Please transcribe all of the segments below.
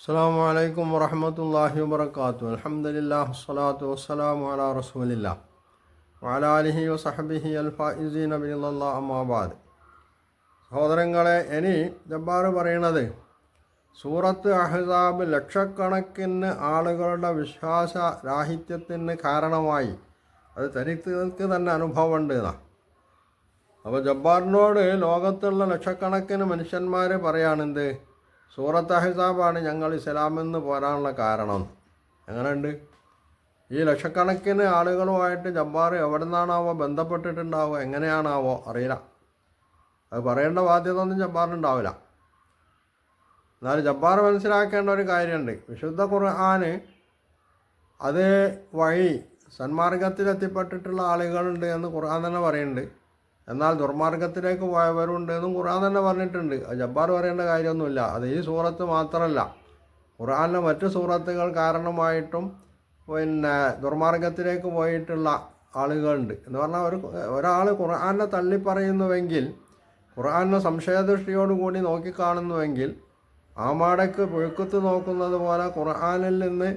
അസ്സാം വലൈക്കും വറഹമത്തല്ലാഹി വാത്തു അലഹമുല്ലാ വസ്സലാത്തു വസ്സലാം അല റസൂലില്ല വാലാലിഹി വസഹബിഹി അൽഫാഇസി നബിനുള്ള അമ്മാബാദ് സഹോദരങ്ങളെ ഇനി ജബ്ബാർ പറയണത് സൂറത്ത് അഹ്സാബ് ലക്ഷക്കണക്കിന് ആളുകളുടെ വിശ്വാസ രാഹിത്യത്തിന് കാരണമായി. അത് തനിക്ക് തന്നെ അനുഭവമുണ്ട് എന്നാണ് അപ്പോൾ ജബ്ബാറിനോട് ലോകത്തുള്ള ലക്ഷക്കണക്കിന് മനുഷ്യന്മാർ പറയാണെന്ത് സൂറത്ത് അഹിസാബാണ് ഞങ്ങൾ ഇസ്ലാമെന്ന് പോരാനുള്ള കാരണം. എങ്ങനെയുണ്ട്? ഈ ലക്ഷക്കണക്കിന് ആളുകളുമായിട്ട് ജബ്ബാർ എവിടെ നിന്നാണാവോ ബന്ധപ്പെട്ടിട്ടുണ്ടാവോ എങ്ങനെയാണാവോ അറിയില്ല. അത് പറയേണ്ട ബാധ്യത ഒന്നും ജബ്ബാറിനുണ്ടാവില്ല എന്നാലും ജബ്ബാർ മനസ്സിലാക്കേണ്ട ഒരു കാര്യമുണ്ട്. വിശുദ്ധ ഖുർആാന് അത് വഴി സന്മാർഗത്തിലെത്തിപ്പെട്ടിട്ടുള്ള ആളുകളുണ്ട് എന്ന് ഖുർആൻ തന്നെ പറയുന്നുണ്ട്. എന്നാൽ ദുർമാർഗത്തിലേക്ക് പോയവരുണ്ട് എന്നും ഖുർആൻ തന്നെ പറഞ്ഞിട്ടുണ്ട്. ജബ്ബാർ പറയേണ്ട കാര്യമൊന്നുമില്ല. അത് ഈ സൂറത്ത് മാത്രമല്ല. ഖുർആനിലെ മറ്റ് സൂറത്തുകൾ കാരണമായിട്ടും പിന്നെ ദുർമാർഗത്തിലേക്ക് പോയിട്ടുള്ള ആളുകളുണ്ട്. എന്ന് പറഞ്ഞാൽ ഒരു ഒരാൾ ഖുർആനെ തള്ളിപ്പറയുന്നുവെങ്കിൽ ഖുർആാനെ സംശയദൃഷ്ടിയോടുകൂടി നോക്കിക്കാണുന്നുവെങ്കിൽ ആമാടയ്ക്ക് പുഴുക്കുത്ത് നോക്കുന്നത് പോലെ ഖുർആാനിൽ നിന്ന്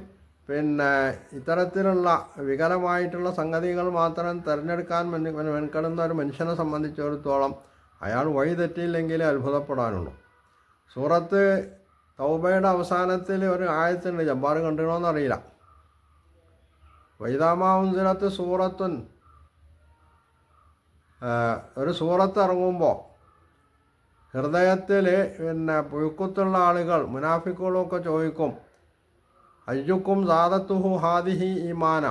പിന്നെ ഇത്തരത്തിലുള്ള വികലമായിട്ടുള്ള സംഗതികൾ മാത്രം തിരഞ്ഞെടുക്കാൻ മെൻകെടുന്ന ഒരു മനുഷ്യനെ സംബന്ധിച്ചിടത്തോളം അയാൾ വഴി തെറ്റിയില്ലെങ്കിലേ അത്ഭുതപ്പെടാനുള്ളൂ. സൂറത്ത് തൗബയുടെ അവസാനത്തിൽ ഒരു ആയത്തുണ്ട് ജബ്ബാർ കണ്ടിണോന്നറിയില്ല വൈതാമാവുന്തിനത്ത് സൂറത്തുൻ. ഒരു സൂറത്ത് ഇറങ്ങുമ്പോൾ ഹൃദയത്തിൽ പിന്നെ പുഴുക്കുത്തുള്ള ആളുകൾ മുനാഫിക്കുകളൊക്കെ ചോദിക്കും അയ്യുക്കും സാദത്തുഹു ഹാദിഹി ഈമാന.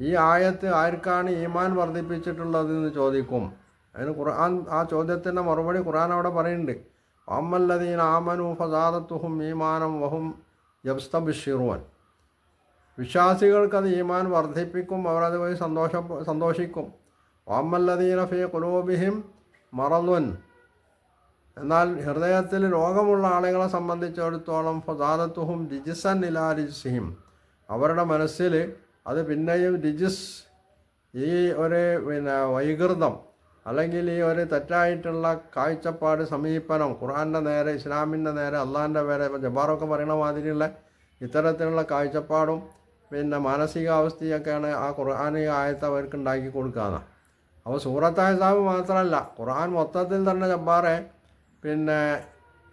ഈ ആയത്ത് ആർക്കാണ് ഈമാൻ വർദ്ധിപ്പിച്ചിട്ടുള്ളതെന്ന് ചോദിക്കും? അതിന് ഖുർആൻ ആ ചോദ്യത്തിന്റെ മറുപടി ഖുർആൻ അവിടെ പറയുന്നുണ്ട്. അമ്മല്ലദീൻ ആമനു ഫസാദത്തുഹും ഈമാനം വഹും യബ്സ്തബിഷിറുവൻ വിശ്വാസികൾക്കത് ഈമാൻ വർദ്ധിപ്പിക്കും അവരത് പോയി സന്തോഷ സന്തോഷിക്കും. അമ്മല്ലദീന ഫി കുലൂബിഹിം മറലുൻ എന്നാൽ ഹൃദയത്തിൽ രോഗമുള്ള ആളുകളെ സംബന്ധിച്ചിടത്തോളം ഫസാദത്തുഹും രിജിസൻ ഇലാ രിജിസിഹിം. അവരുടെ മനസ്സിൽ അത് പിന്നെയും രിജിസ് ഈ ഒരു പിന്നെ വൈകൃതം അല്ലെങ്കിൽ ഈ ഒരു തെറ്റായിട്ടുള്ള കാഴ്ചപ്പാട് സമീപനം ഖുർആന്റെ നേരെ ഇസ്ലാമിന്റെ നേരെ അള്ളാഹിന്റെ നേരെ ജബാറൊക്കെ പറയണ മാതിരിയുള്ള ഇത്തരത്തിലുള്ള കാഴ്ചപ്പാടും പിന്നെ മാനസികാവസ്ഥയൊക്കെയാണ് ആ ഖുർആൻ ആയത്ത് അവർക്ക് ഉണ്ടാക്കി കൊടുക്കുക അപ്പോൾ സൂറത്തായ സാബ് മാത്രമല്ല ഖുർആൻ മൊത്തത്തിൽ തന്നെ ജബ്ബാറെ പിന്നെ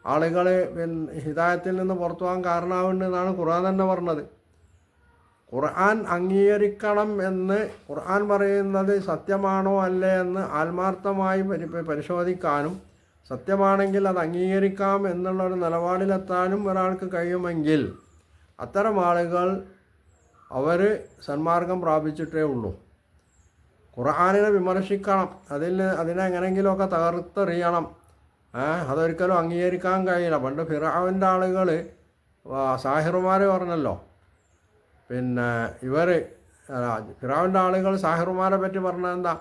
ആളുകൾ പിന്നെ ഹിതായത്തിൽ നിന്ന് പുറത്തു പോകാൻ കാരണമാവുന്നതാണ് ഖുർആൻ തന്നെ പറഞ്ഞത്. ഖുർആൻ അംഗീകരിക്കണം എന്ന് ഖുർആൻ പറയുന്നത് സത്യമാണോ അല്ലേ എന്ന് ആത്മാർത്ഥമായി പരി പരിശോധിക്കാനും സത്യമാണെങ്കിൽ അത് അംഗീകരിക്കാം എന്നുള്ള ഒരു നിലപാടിലെത്താനും ഒരാൾക്ക് കഴിയുമെങ്കിൽ അത്തരം ആളുകൾ അവർ സന്മാർഗം പ്രാപിച്ചിട്ടേ ഉള്ളൂ. ഖുർആാനിനെ വിമർശിക്കണം. അതിൽ അതിനെ എങ്ങനെയെങ്കിലുമൊക്കെ തകർത്തെറിയണം. അതൊരിക്കലും അംഗീകരിക്കാൻ കഴിയില്ല. പണ്ട് ഫിറാവിന്റെ ആളുകൾ സാഹിറുമാർ പറഞ്ഞല്ലോ. പിന്നെ ഇവർ ഫിറാവിന്റെ ആളുകൾ സാഹിറുമാരെ പറ്റി പറഞ്ഞാൽ എന്താ?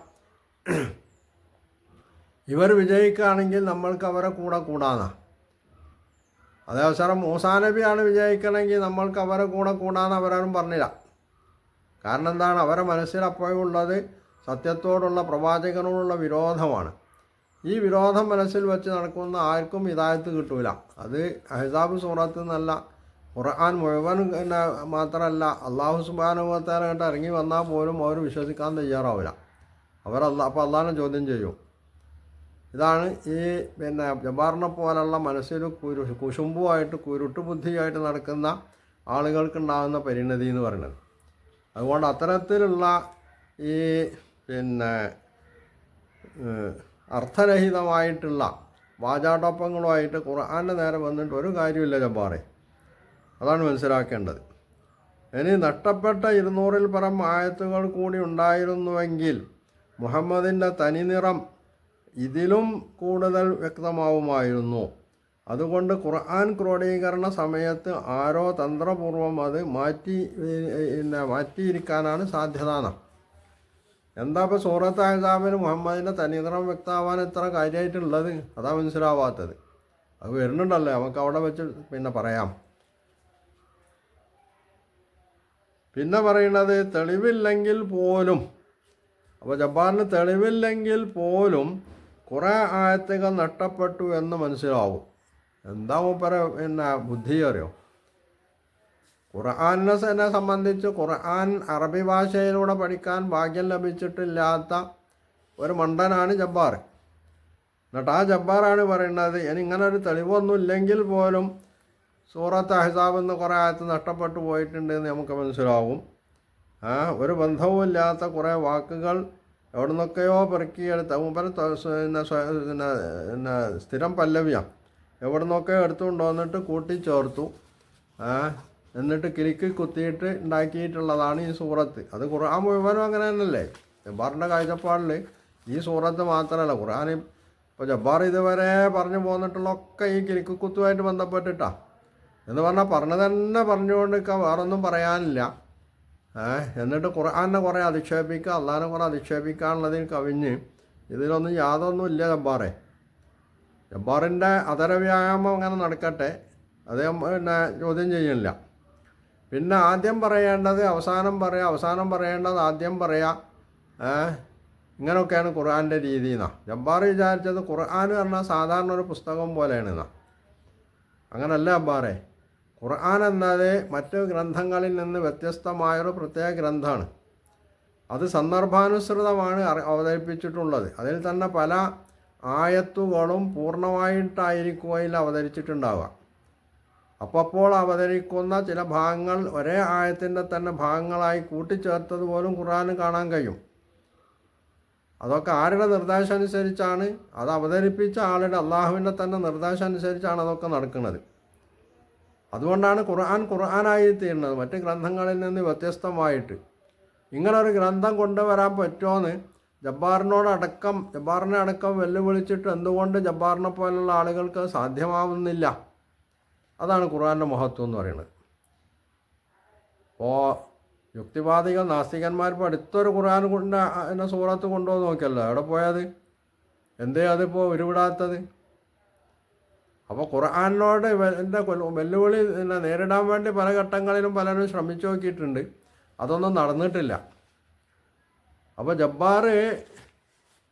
ഇവർ വിജയിക്കുകയാണെങ്കിൽ നമ്മൾക്ക് അവരെ കൂടെ കൂടാന്നാ. അതേ അവസരം മൂസാനബിയാണ് വിജയിക്കണമെങ്കിൽ നമ്മൾക്ക് അവരെ കൂടെ കൂടാന്ന് അവരാരും പറഞ്ഞില്ല. കാരണം എന്താണ്? അവരെ മനസ്സിൽ അപ്പോഴുള്ളത് സത്യത്തോടുള്ള പ്രവാചകനോടുള്ള വിരോധമാണ്. ഈ വിരോധം മനസ്സിൽ വെച്ച് നടക്കുന്ന ആർക്കും ഇതായത്ത് കിട്ടൂല. അത് അഹിതാബ് സൂറത്ത് നിന്നല്ല ഖുർആൻ മുഴുവൻ പിന്നെ മാത്രമല്ല അള്ളാഹു സുബാനുഭവത്താലായിട്ട് ഇറങ്ങി വന്നാൽ പോലും അവർ വിശ്വസിക്കാൻ തയ്യാറാവില്ല അവർ അല്ല അപ്പോൾ അള്ളാഹിനെ ചോദ്യം ചെയ്യും. ഇതാണ് ഈ പിന്നെ ജബാറിനെ പോലുള്ള മനസ്സിൽ കുരു കുശുമ്പുമായിട്ട് കുരുട്ട് ബുദ്ധിയായിട്ട് നടക്കുന്ന ആളുകൾക്കുണ്ടാകുന്ന പരിണതി എന്ന് പറയുന്നത്. അതുകൊണ്ട് അത്തരത്തിലുള്ള ഈ പിന്നെ അർത്ഥരഹിതമായിട്ടുള്ള വാചാടൊപ്പങ്ങളുമായിട്ട് ഖുർആാന്റെ നേരെ വന്നിട്ട് ഒരു കാര്യമില്ല ജബ്ബാറെ. അതാണ് മനസ്സിലാക്കേണ്ടത്. ഇനി നഷ്ടപ്പെട്ട ഇരുന്നൂറിൽ പരം ആയത്തുകൾ കൂടി ഉണ്ടായിരുന്നുവെങ്കിൽ മുഹമ്മദിന്റെ തനിനിറം ഇതിലും കൂടുതൽ വ്യക്തമാവുമായിരുന്നു. അതുകൊണ്ട് ഖുർആൻ ക്രോഡീകരണ സമയത്ത് ആരോ തന്ത്രപൂർവം അത് മാറ്റി പിന്നെ മാറ്റിയിരിക്കാനാണ് സാധ്യത എന്താ ഇപ്പോൾ സൂറത്ത് അഹസാബിന് മുഹമ്മദിന്റെ തനിനിറം വ്യക്തമാവാൻ എത്ര കാര്യമായിട്ടുള്ളത് അതാ മനസ്സിലാവാത്തത്. അത് വരുന്നുണ്ടല്ലോ. നമുക്ക് അവിടെ വെച്ച് പിന്നെ പറയാം. പിന്നെ പറയുന്നത് തെളിവില്ലെങ്കിൽ പോലും അപ്പോൾ ജബ്ബാറിന് തെളിവില്ലെങ്കിൽ പോലും കുറേ ആയത്തുകൾ നഷ്ടപ്പെട്ടു എന്ന് മനസ്സിലാവും. എന്താ മൂപ്പര പിന്നെ ബുദ്ധി അറിയോ? ഖുർആാനിനെ സംബന്ധിച്ച് ഖുർആൻ അറബി ഭാഷയിലൂടെ പഠിക്കാൻ ഭാഗ്യം ലഭിച്ചിട്ടില്ലാത്ത ഒരു മണ്ടനാണ് ജബ്ബാർ. എന്നിട്ട് ആ ജബ്ബാറാണ് പറയുന്നത് ഇനിങ്ങനെ ഒരു തെളിവൊന്നുമില്ലെങ്കിൽ പോലും സൂറത്ത് അഹ്സാബ് എന്ന് കുറേ ആയത്ത് നഷ്ടപ്പെട്ടു പോയിട്ടുണ്ട് എന്ന് നമുക്ക് മനസ്സിലാവും ഒരു ബന്ധവുമില്ലാത്ത കുറേ വാക്കുകൾ എവിടെ നിന്നൊക്കെയോ പെറുക്കിയെടുത്ത് മൂപ്പര പിന്നെ സ്ഥിരം പല്ലവിയാണ് എവിടെ നിന്നൊക്കെ എടുത്തുകൊണ്ട് വന്നിട്ട് കൂട്ടിച്ചേർത്തു. എന്നിട്ട് കിലുക്കി കുത്തിയിട്ട് ഉണ്ടാക്കിയിട്ടുള്ളതാണ് ഈ സൂറത്ത്. അത് ഖുർആൻ മുഴുവനും അങ്ങനെ തന്നെയല്ലേ? ജബ്ബാറിന്റെ കാഴ്ചപ്പാടിൽ ഈ സൂറത്ത് മാത്രമല്ല ഖുർആൻ ഇപ്പോൾ ജബ്ബാർ ഇതുവരെ പറഞ്ഞു പോന്നിട്ടുള്ളതൊക്കെ ഈ കിലുക്കി കുത്തുമായിട്ട് ബന്ധപ്പെട്ടിട്ടാണ് എന്ന് പറഞ്ഞാൽ പറഞ്ഞു തന്നെ പറഞ്ഞുകൊണ്ട് വേറൊന്നും പറയാനില്ല. എന്നിട്ട് ഖുർആാനെ കുറേ അധിക്ഷേപിക്കുക അള്ളാഹിനെ കുറേ അധിക്ഷേപിക്കാനുള്ളതിൽ കവിഞ്ഞ് ഇതിലൊന്നും യാതൊന്നും ഇല്ല ജബ്ബാറെ. ജബ്ബാറിന്റെ അതര വ്യായാമം അങ്ങനെ നടക്കട്ടെ അദ്ദേഹം പിന്നെ ചോദ്യം ചെയ്യില്ല പിന്നെ ആദ്യം പറയേണ്ടത് അവസാനം പറയുക അവസാനം പറയേണ്ടത് ആദ്യം പറയുക ഇങ്ങനെയൊക്കെയാണ് ഖുർആാന്റെ രീതി എന്നാ ജബ്ബാർ വിചാരിച്ചത് ഖുർആൻ പറഞ്ഞാൽ സാധാരണ ഒരു പുസ്തകം പോലെയാണ് എന്നാ അങ്ങനല്ല അബ്ബാറെ? ഖുർആൻ എന്നത് മറ്റ് ഗ്രന്ഥങ്ങളിൽ നിന്ന് വ്യത്യസ്തമായൊരു പ്രത്യേക ഗ്രന്ഥമാണ് അത് സന്ദർഭാനുസൃതമാണ് അവതരിപ്പിച്ചിട്ടുള്ളത്. അതിൽ തന്നെ പല ആയത്തുകളും പൂർണമായിട്ടായിരിക്കും അവതരിച്ചിട്ടുണ്ടാവുക അപ്പോൾ അവതരിക്കുന്ന ചില ഭാഗങ്ങൾ ഒരേ ആയത്തിന്റെ തന്നെ ഭാഗങ്ങളായി കൂട്ടിച്ചേർത്തത് പോലും ഖുർആന് കാണാൻ കഴിയും. അതൊക്കെ ആരുടെ നിർദ്ദേശം അനുസരിച്ചാണ് അത് അവതരിപ്പിച്ച ആളുടെ അള്ളാഹുവിന്റെ തന്നെ നിർദ്ദേശം അനുസരിച്ചാണ് അതൊക്കെ നടക്കുന്നത്. അതുകൊണ്ടാണ് ഖുർആൻ ഖുർആനായി തീരുന്നത്. മറ്റ് ഗ്രന്ഥങ്ങളിൽ നിന്ന് വ്യത്യസ്തമായിട്ട്. ഇങ്ങനൊരു ഗ്രന്ഥം കൊണ്ടുവരാൻ പറ്റുമോയെന്ന് ജബ്ബാറിനോടടക്കം ജബ്ബാറിനെ അടക്കം വെല്ലുവിളിച്ചിട്ട് എന്തുകൊണ്ട് ജബ്ബാറിനെ പോലുള്ള ആളുകൾക്ക് സാധ്യമാവുന്നില്ല? അതാണ് ഖുർആാന്റെ മഹത്വം എന്ന് പറയുന്നത്. അപ്പോൾ യുക്തിവാദികൾ നാസ്തികന്മാർ ഇപ്പോൾ അടുത്തൊരു ഖുർആൻ കൊണ്ട് എന്നെ സൂറത്ത് കൊണ്ടുപോകാൻ നോക്കിയല്ലോ? അവിടെ പോയത്? എന്തേ അതിപ്പോൾ ഉരുവിടാത്തത്? അപ്പോൾ ഖുർആാനിനോട് എന്റെ വെല്ലുവിളി നേരിടാൻ വേണ്ടി പല ഘട്ടങ്ങളിലും പലരും ശ്രമിച്ചു നോക്കിയിട്ടുണ്ട്. അതൊന്നും നടന്നിട്ടില്ല. അപ്പോൾ ജബ്ബാർ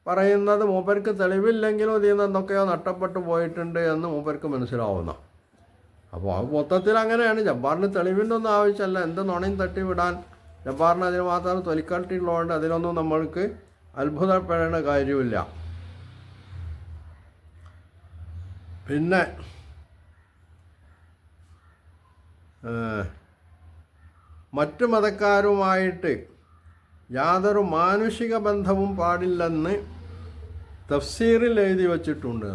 പറയുന്നത് മൂപ്പർക്ക് തെളിവില്ലെങ്കിലും ഇതിൽ നിന്ന് എന്തൊക്കെയോ നഷ്ടപ്പെട്ടു പോയിട്ടുണ്ട് എന്ന് മൂപ്പർക്ക് മനസ്സിലാവുന്ന. അപ്പോൾ അത് മൊത്തത്തിൽ അങ്ങനെയാണ് ജബ്ബാറിന് തെളിവിന്റെ ഒന്നും ആവശ്യമല്ല എന്ത് നുണയും തട്ടി വിടാൻ ജബ്ബാറിന് അതിന് മാത്രം തൊലിക്കാട്ടിയുള്ളതുകൊണ്ട് അതിലൊന്നും നമ്മൾക്ക് അത്ഭുതപ്പെടേണ്ട കാര്യമില്ല. പിന്നെ മറ്റു മതക്കാരുമായിട്ട് യാതൊരു മാനുഷിക ബന്ധവും പാടില്ലെന്ന് തഫ്സീറിൽ എഴുതി വച്ചിട്ടുണ്ട്.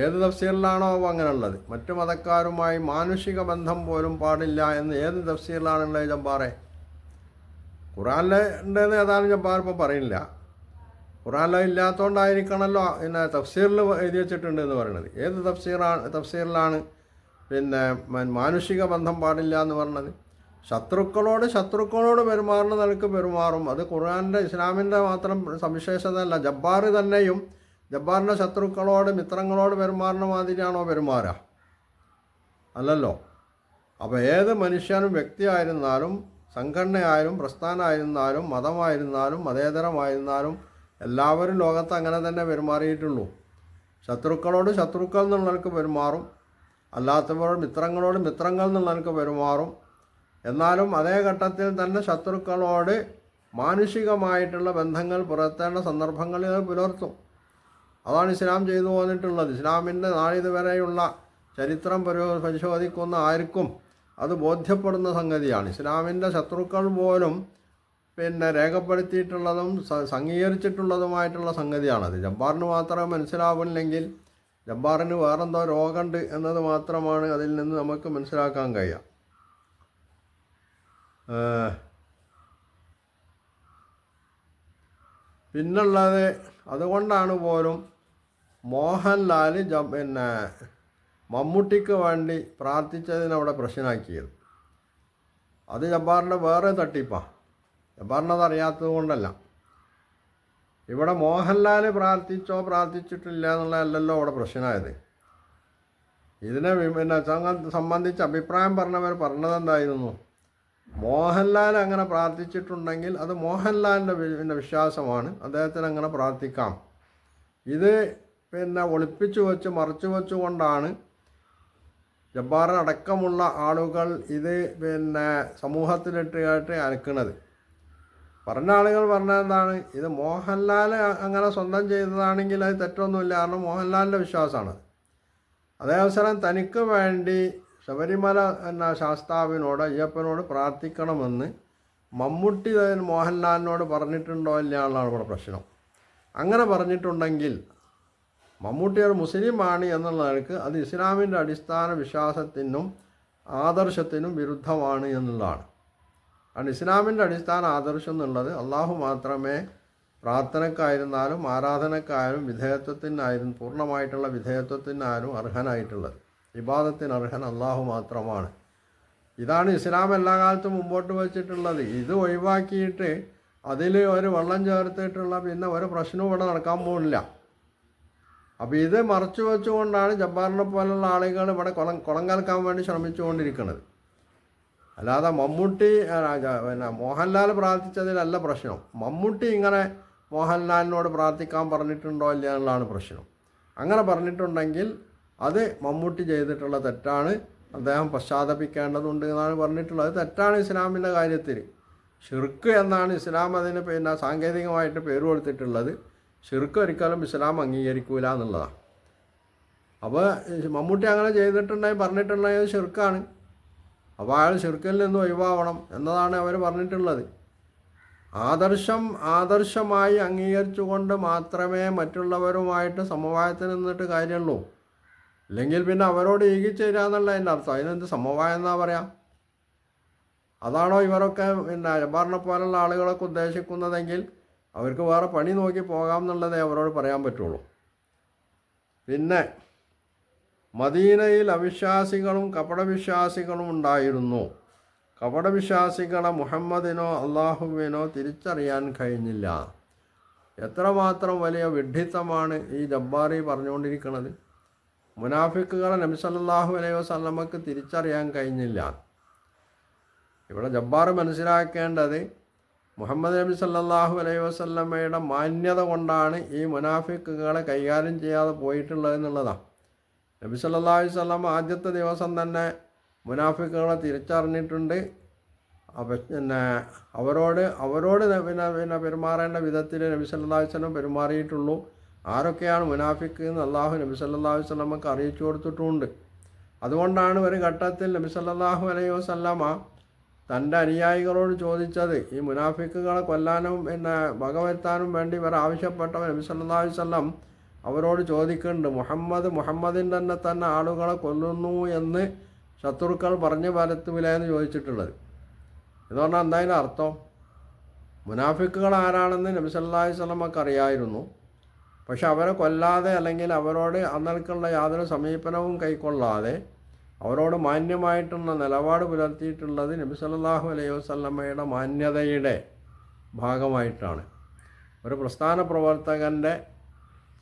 ഏത് തഫ്സീറിലാണോ അങ്ങനെയുള്ളത്. മറ്റു മതക്കാരുമായി മാനുഷിക ബന്ധം പോലും പാടില്ല എന്ന് ഏത് തഫ്സീറിലാണുള്ളത് ജബ്ബാറെ? ഖുറാനിലെ ഉണ്ടെന്ന് ഏതാനും ജബ്ബാർ ഇപ്പോൾ പറയില്ല ഖുറാനിൽ ഇല്ലാത്തതുകൊണ്ടായിരിക്കണമല്ലോ പിന്നെ തഫ്സീറിൽ എഴുതി വെച്ചിട്ടുണ്ട് എന്ന് പറയുന്നത്. ഏത് തഫ്സീറാണ് തഫ്സീറിലാണ് പിന്നെ മാനുഷിക ബന്ധം പാടില്ല എന്ന് പറഞ്ഞത്? ശത്രുക്കളോട് ശത്രുക്കളോട് പെരുമാറുന്ന നിലയ്ക്ക് പെരുമാറും. അത് ഖുർആാന്റെ ഇസ്ലാമിന്റെ മാത്രം സവിശേഷതയല്ല. ജബ്ബാർ തന്നെയും ജബ്ബാറിന്റെ ശത്രുക്കളോട് മിത്രങ്ങളോട് പെരുമാറുന്ന മാതിരിയാണോ പെരുമാറുക? അല്ലല്ലോ. അപ്പോൾ ഏത് മനുഷ്യനും വ്യക്തിയായിരുന്നാലും സംഘടനയായാലും പ്രസ്ഥാനമായിരുന്നാലും മതമായിരുന്നാലും മതേതരമായിരുന്നാലും എല്ലാവരും ലോകത്ത് അങ്ങനെ തന്നെ പെരുമാറിയിട്ടുള്ളൂ. ശത്രുക്കളോട് ശത്രുക്കൾ എന്നുള്ളവർക്ക് പെരുമാറും. അല്ലാത്തവരോട് മിത്രങ്ങളോട് മിത്രങ്ങൾ എന്നുള്ളവർക്ക് പെരുമാറും. എന്നാലും അതേ ഘട്ടത്തിൽ തന്നെ ശത്രുക്കളോട് മാനുഷികമായിട്ടുള്ള ബന്ധങ്ങൾ പുലർത്തേണ്ട സന്ദർഭങ്ങളിൽ പുലർത്തും. അതാണ് ഇസ്ലാം ചെയ്തു പോന്നിട്ടുള്ളത് ഇസ്ലാമിന്റെ നാളിത് വരെയുള്ള ചരിത്രം പരി- പരിശോധിക്കുന്ന ആർക്കും അത് ബോധ്യപ്പെടുന്ന സംഗതിയാണ്. ഇസ്ലാമിന്റെ ശത്രുക്കൾ പോലും പിന്നെ രേഖപ്പെടുത്തിയിട്ടുള്ളതും സംഗീകരിച്ചിട്ടുള്ളതുമായിട്ടുള്ള സംഗതിയാണത്. ജബ്ബാറിന് മാത്രമേ മനസ്സിലാവില്ലെങ്കിൽ ജബ്ബാറിന് വേറെന്തോ രോഗമുണ്ട് എന്നത് മാത്രമാണ് അതിൽ നിന്ന് നമുക്ക് മനസ്സിലാക്കാൻ കഴിയുക. പിന്നുള്ളത് അതുകൊണ്ടാണ് പോലും മോഹൻലാൽ പിന്നെ മമ്മൂട്ടിക്ക് വേണ്ടി പ്രാർത്ഥിച്ചതിനവിടെ പ്രശ്നമാക്കിയത്. അത് ജബ്ബാറിന്റെ വേറെ തട്ടിപ്പാണ് ജബ്ബാറിനത് അറിയാത്തത് കൊണ്ടല്ല. ഇവിടെ മോഹൻലാൽ പ്രാർത്ഥിച്ചോ പ്രാർത്ഥിച്ചിട്ടില്ല എന്നുള്ളതല്ലല്ലോ അവിടെ പ്രശ്നമായത്. ഇതിനെ പിന്നെ സംബന്ധിച്ച് അഭിപ്രായം പറഞ്ഞവർ പറഞ്ഞത് എന്തായിരുന്നു? മോഹൻലാൽ അങ്ങനെ പ്രാർത്ഥിച്ചിട്ടുണ്ടെങ്കിൽ അത് മോഹൻലാലിന്റെ പിന്നെ വിശ്വാസമാണ്. അദ്ദേഹത്തിന് അങ്ങനെ പ്രാർത്ഥിക്കാം. ഇത് പിന്നെ ഒളിപ്പിച്ചു വെച്ച് മറച്ചു വെച്ചുകൊണ്ടാണ് ജബ്ബാറിന് അടക്കമുള്ള ആളുകൾ ഇത് പിന്നെ സമൂഹത്തിലിട്ട് അനക്കുന്നത് പറഞ്ഞ ആളുകൾ പറഞ്ഞെന്താണ് ഇത് മോഹൻലാൽ അങ്ങനെ സ്വന്തം ചെയ്തതാണെങ്കിൽ അത് തെറ്റൊന്നുമില്ല. കാരണം മോഹൻലാലിന്റെ വിശ്വാസമാണ്. അതേ അവസരം തനിക്ക് വേണ്ടി ശബരിമല എന്ന ശാസ്താവിനോട് അയ്യപ്പനോട് പ്രാർത്ഥിക്കണമെന്ന് മമ്മൂട്ടി മോഹൻലാലിനോട് പറഞ്ഞിട്ടുണ്ടോ ഇല്ല എന്നുള്ളതാണ് ഇവിടെ പ്രശ്നം. അങ്ങനെ പറഞ്ഞിട്ടുണ്ടെങ്കിൽ മമ്മൂട്ടി ഒരു മുസ്ലിമാണ് എന്നുള്ള നിലയ്ക്ക് അത് ഇസ്ലാമിന്റെ അടിസ്ഥാന വിശ്വാസത്തിനും ആദർശത്തിനും വിരുദ്ധമാണ് എന്നുള്ളതാണ്. കാരണം ഇസ്ലാമിന്റെ അടിസ്ഥാന ആദർശം എന്നുള്ളത് അള്ളാഹു മാത്രമേ പ്രാർത്ഥനക്കായിരുന്നാലും ആരാധനക്കായാലും വിധേയത്വത്തിനായിരുന്നു പൂർണമായിട്ടുള്ള വിധേയത്വത്തിനായാലും അർഹനായിട്ടുള്ളത്. വിവാദത്തിന് അർഹൻ അള്ളാഹു മാത്രമാണ്. ഇതാണ് ഇസ്ലാം എല്ലാ കാലത്തും മുമ്പോട്ട് വച്ചിട്ടുള്ളത്. ഇത് ഒഴിവാക്കിയിട്ട് അതിൽ ഒരു വെള്ളം ചേർത്തിട്ടുള്ള പിന്നെ ഒരു പ്രശ്നവും ഇവിടെ നടക്കാൻ പോകുന്നില്ല അപ്പോൾ ഇത് മറച്ചു വെച്ചുകൊണ്ടാണ് ജബ്ബാറിനെ പോലുള്ള ആളുകൾ ഇവിടെ കുളം കുളം കലക്കാൻ വേണ്ടി ശ്രമിച്ചുകൊണ്ടിരിക്കുന്നത്. അല്ലാതെ മമ്മൂട്ടി പിന്നെ മോഹൻലാൽ പ്രാർത്ഥിച്ചതിലല്ല പ്രശ്നം. മമ്മൂട്ടി ഇങ്ങനെ മോഹൻലാലിനോട് പ്രാർത്ഥിക്കാൻ പറഞ്ഞിട്ടുണ്ടോ ഇല്ല എന്നുള്ളതാണ് പ്രശ്നം. അങ്ങനെ പറഞ്ഞിട്ടുണ്ടെങ്കിൽ അത് മമ്മൂട്ടി ചെയ്തിട്ടുള്ള തെറ്റാണ്. അദ്ദേഹം പശ്ചാത്തപിക്കേണ്ടതുണ്ട് എന്നാണ് പറഞ്ഞിട്ടുള്ളത്. അത് തെറ്റാണ് ഇസ്ലാമിന്റെ കാര്യത്തിൽ. ഷിർക്ക് എന്നാണ് ഇസ്ലാം അതിന് പിന്നെ സാങ്കേതികമായിട്ട് പേര് കൊടുത്തിട്ടുള്ളത്. ഷിർക്ക് ഒരിക്കലും ഇസ്ലാം അംഗീകരിക്കൂല എന്നുള്ളതാണ് അപ്പോൾ മമ്മൂട്ടി അങ്ങനെ ചെയ്തിട്ടുണ്ടെങ്കിൽ പറഞ്ഞിട്ടുണ്ടെങ്കിൽ ഷിർക്കാണ് അപ്പോൾ അയാൾ ഷിർക്കിൽ നിന്ന് ഒഴിവാവണം എന്നതാണ് അവർ പറഞ്ഞിട്ടുള്ളത്. ആദർശം ആദർശമായി അംഗീകരിച്ചുകൊണ്ട് മാത്രമേ മറ്റുള്ളവരുമായിട്ട് സമവായത്തിൽ നിന്നിട്ട് കാര്യമുള്ളൂ. അല്ലെങ്കിൽ പിന്നെ അവരോട് ഈകിച്ചേരുക എന്നുള്ള അതിന്റെ അർത്ഥം. അതിനെന്ത് സമവായം എന്നാ പറയാം? അതാണോ ഇവരൊക്കെ പിന്നെ അരബാറിനെ പോലുള്ള ആളുകളൊക്കെ ഉദ്ദേശിക്കുന്നതെങ്കിൽ അവർക്ക് വേറെ പണി നോക്കി പോകാം എന്നുള്ളതേ അവരോട് പറയാൻ പറ്റുള്ളൂ. പിന്നെ മദീനയിൽ അവിശ്വാസികളും കപടവിശ്വാസികളും ഉണ്ടായിരുന്നു. കപടവിശ്വാസികളെ മുഹമ്മദിനോ അള്ളാഹുവിനോ തിരിച്ചറിയാൻ കഴിഞ്ഞില്ല. എത്രമാത്രം വലിയ വിഡ്ഢിത്തമാണ് ഈ ജബ്ബാറി പറഞ്ഞുകൊണ്ടിരിക്കുന്നത്. മുനാഫിക്കുകളെ നബി സല്ലല്ലാഹു അലൈഹി വസല്ലമക്ക് തിരിച്ചറിയാൻ കഴിഞ്ഞില്ല. ഇവിടെ ജബ്ബാർ മനസ്സിലാക്കേണ്ടത് മുഹമ്മദ് നബി സല്ലാഹു അലൈഹി വസല്ലമയുടെ മാന്യത കൊണ്ടാണ് ഈ മുനാഫിക്കുകളെ കൈകാര്യം ചെയ്യാതെ പോയിട്ടുള്ളത് എന്നുള്ളതാണ് നബി അലൈഹി വസല്ലം ആദ്യത്തെ ദിവസം തന്നെ മുനാഫിക്കുകളെ തിരിച്ചറിഞ്ഞിട്ടുണ്ട്. പിന്നെ അവരോട് അവരോട് പിന്നെ പിന്നെ പെരുമാറേണ്ട വിധത്തിൽ നബി സല്ലല്ലാഹു വല്ലം പെരുമാറിയിട്ടുള്ളൂ. ആരൊക്കെയാണ് മുനാഫിക്ക് എന്ന് അള്ളാഹു നബി സല്ലല്ലാഹു അലൈഹി വസല്ലമക്ക് അറിയിച്ചു കൊടുത്തിട്ടുമുണ്ട് അതുകൊണ്ടാണ് ഒരു ഘട്ടത്തിൽ നബി സല്ലാഹു അലൈഹി വസല്ലമ തന്റെ അനുയായികളോട് ചോദിച്ചത് ഈ മുനാഫിക്കുകളെ കൊല്ലാനും പിന്നെ വകവരുത്താനും വേണ്ടി ഇവർ ആവശ്യപ്പെട്ടവർ നബി സല്ലാ വസല്ലം അവരോട് ചോദിക്കുന്നുണ്ട് മുഹമ്മദ് മുഹമ്മദിൻ തന്നെ തന്നെ ആളുകളെ കൊല്ലുന്നു എന്ന് ശത്രുക്കൾ പറഞ്ഞു പരത്തുമില്ല എന്ന് ചോദിച്ചിട്ടുള്ളത്. എന്ന് പറഞ്ഞാൽ എന്തായാലും അർത്ഥം? മുനാഫിക്കുകൾ ആരാണെന്ന് നബി സല്ലാ അലൈഹി വസല്ലമക്ക് അറിയായിരുന്നു. പക്ഷെ അവരെ കൊല്ലാതെ അല്ലെങ്കിൽ അവരോട് അന്നൽക്കുള്ള യാതൊരു സമീപനവും കൈക്കൊള്ളാതെ അവരോട് മാന്യമായിട്ടുള്ള നിലപാട് പുലർത്തിയിട്ടുള്ളത് നബി സല്ലാഹു അലൈഹി വസ്ലമ്മയുടെ മാന്യതയുടെ ഭാഗമായിട്ടാണ്. ഒരു പ്രസ്ഥാന പ്രവർത്തകന്റെ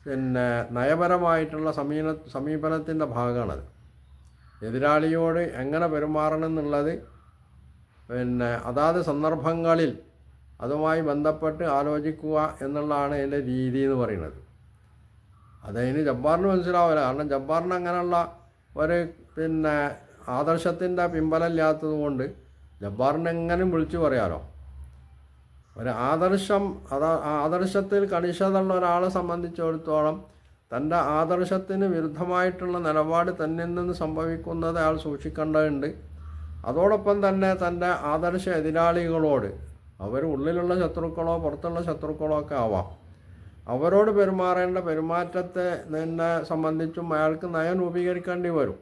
പിന്നെ നയപരമായിട്ടുള്ള സമീന സമീപനത്തിന്റെ ഭാഗമാണത്. എതിരാളിയോട് എങ്ങനെ പെരുമാറണം എന്നുള്ളത് പിന്നെ അതാത് സന്ദർഭങ്ങളിൽ അതുമായി ബന്ധപ്പെട്ട് ആലോചിക്കുക എന്നുള്ളതാണ് അതിന്റെ രീതി എന്ന് പറയുന്നത്. അതതിന് ജബ്ബാറിന് മനസ്സിലാവില്ല. കാരണം ജബ്ബാറിന് അങ്ങനെയുള്ള ഒരു പിന്നെ ആദർശത്തിന്റെ പിമ്പലമില്ലാത്തത് കൊണ്ട് എങ്ങനെയും വിളിച്ചു പറയാലോ? ഒരു ആദർശം അതാ ആദർശത്തിൽ കണിശതുള്ള ഒരാളെ സംബന്ധിച്ചിടത്തോളം തന്റെ ആദർശത്തിന് വിരുദ്ധമായിട്ടുള്ള നിലപാട് തന്നിൽ നിന്ന് സംഭവിക്കുന്നത് അയാൾ സൂക്ഷിക്കേണ്ടതുണ്ട്. അതോടൊപ്പം തന്നെ തന്റെ ആദർശ എതിരാളികളോട് അവർ ഉള്ളിലുള്ള ശത്രുക്കളോ പുറത്തുള്ള ശത്രുക്കളോ ഒക്കെ ആവാം. അവരോട് പെരുമാറേണ്ട പെരുമാറ്റത്തെ നിന്നെ സംബന്ധിച്ചും അയാൾക്ക് നയം രൂപീകരിക്കേണ്ടി വരും.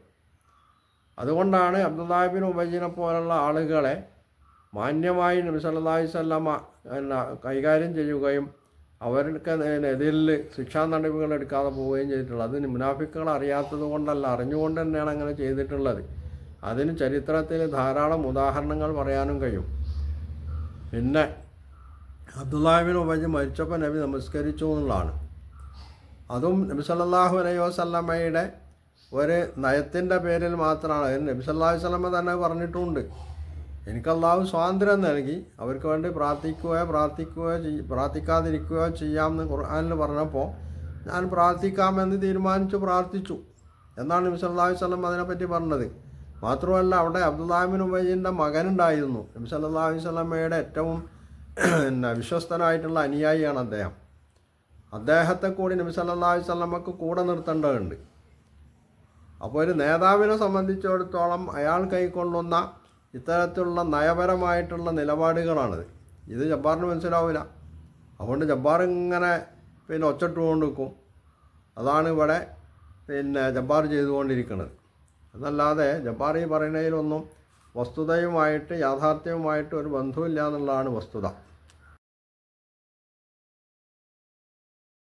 അതുകൊണ്ടാണ് അബ്ദുല്ലാഹിബിൻ ഉപജിനെ പോലുള്ള ആളുകളെ മാന്യമായി നബി സല്ലല്ലാഹു അലൈഹി വസല്ലമ കൈകാര്യം ചെയ്യുകയും അവർക്ക് എതിരിൽ ശിക്ഷാ നടപടികൾ എടുക്കാതെ പോവുകയും ചെയ്തിട്ടുള്ളത്. അതിന് മുനാഫിക്കുകൾ അറിയാത്തത് കൊണ്ടല്ല അറിഞ്ഞുകൊണ്ട് തന്നെയാണ് അങ്ങനെ ചെയ്തിട്ടുള്ളത്. അതിന് ചരിത്രത്തിൽ ധാരാളം ഉദാഹരണങ്ങൾ പറയാനും കഴിയും. പിന്നെ അബ്ദുല്ലാഹിബിൻ ഉബൈജ് മരിച്ചപ്പോൾ നബി നമസ്കരിച്ചു എന്നുള്ളതാണ് അതും നബി സല്ലാഹു അലൈഹി വസല്ലമയുടെ ഒരു നയത്തിന്റെ പേരിൽ മാത്രമാണ്. നബി സല്ലല്ലാഹു അലൈഹി വസല്ലമ തന്നെ പറഞ്ഞിട്ടുണ്ട്. എനിക്ക് അള്ളാഹു സ്വാതന്ത്ര്യം നൽകി. അവർക്ക് വേണ്ടി പ്രാർത്ഥിക്കുകയോ പ്രാർത്ഥിക്കുകയോ ചെയ് പ്രാർത്ഥിക്കാതിരിക്കുകയോ ചെയ്യാമെന്ന് ഖുർആാനിൽ പറഞ്ഞപ്പോൾ ഞാൻ പ്രാർത്ഥിക്കാമെന്ന് തീരുമാനിച്ചു പ്രാർത്ഥിച്ചു. എന്നാണ് നബി സല്ലല്ലാഹു അലൈഹി വസല്ലം അതിനെപ്പറ്റി പറഞ്ഞത്. മാത്രമല്ല അവിടെ അബ്ദുല്ലാഹിബിൻ ഉബൈജിന്റെ മകനുണ്ടായിരുന്നു. നബി സല്ലല്ലാഹു അലൈഹി വസല്ലമയുടെ ഏറ്റവും പിന്നെ വിശ്വസ്തനായിട്ടുള്ള അനുയായിയാണ് അദ്ദേഹം. അദ്ദേഹത്തെ കൂടി നബി സല്ലല്ലാഹു വല്ലമക്ക് കൂടെ നിർത്തേണ്ടതുണ്ട്. അപ്പോൾ ഒരു നേതാവിനെ സംബന്ധിച്ചിടത്തോളം അയാൾ കൈക്കൊള്ളുന്ന ഇത്തരത്തിലുള്ള നയപരമായിട്ടുള്ള നിലപാടുകളാണിത്. ഇത് ജബ്ബാറിന് മനസ്സിലാവില്ല. അതുകൊണ്ട് ജബ്ബാർ ഇങ്ങനെ പിന്നെ ഒച്ചട്ടുകൊണ്ട് നിൽക്കും. അതാണ് ഇവിടെ പിന്നെ ജബ്ബാർ ചെയ്തുകൊണ്ടിരിക്കുന്നത്. എന്നല്ലാതെ ജബ്ബാർ ഈ പറയുന്നതിലൊന്നും വസ്തുതയുമായിട്ട് യാഥാർത്ഥ്യവുമായിട്ട് ഒരു ബന്ധമില്ല എന്നുള്ളതാണ് വസ്തുത.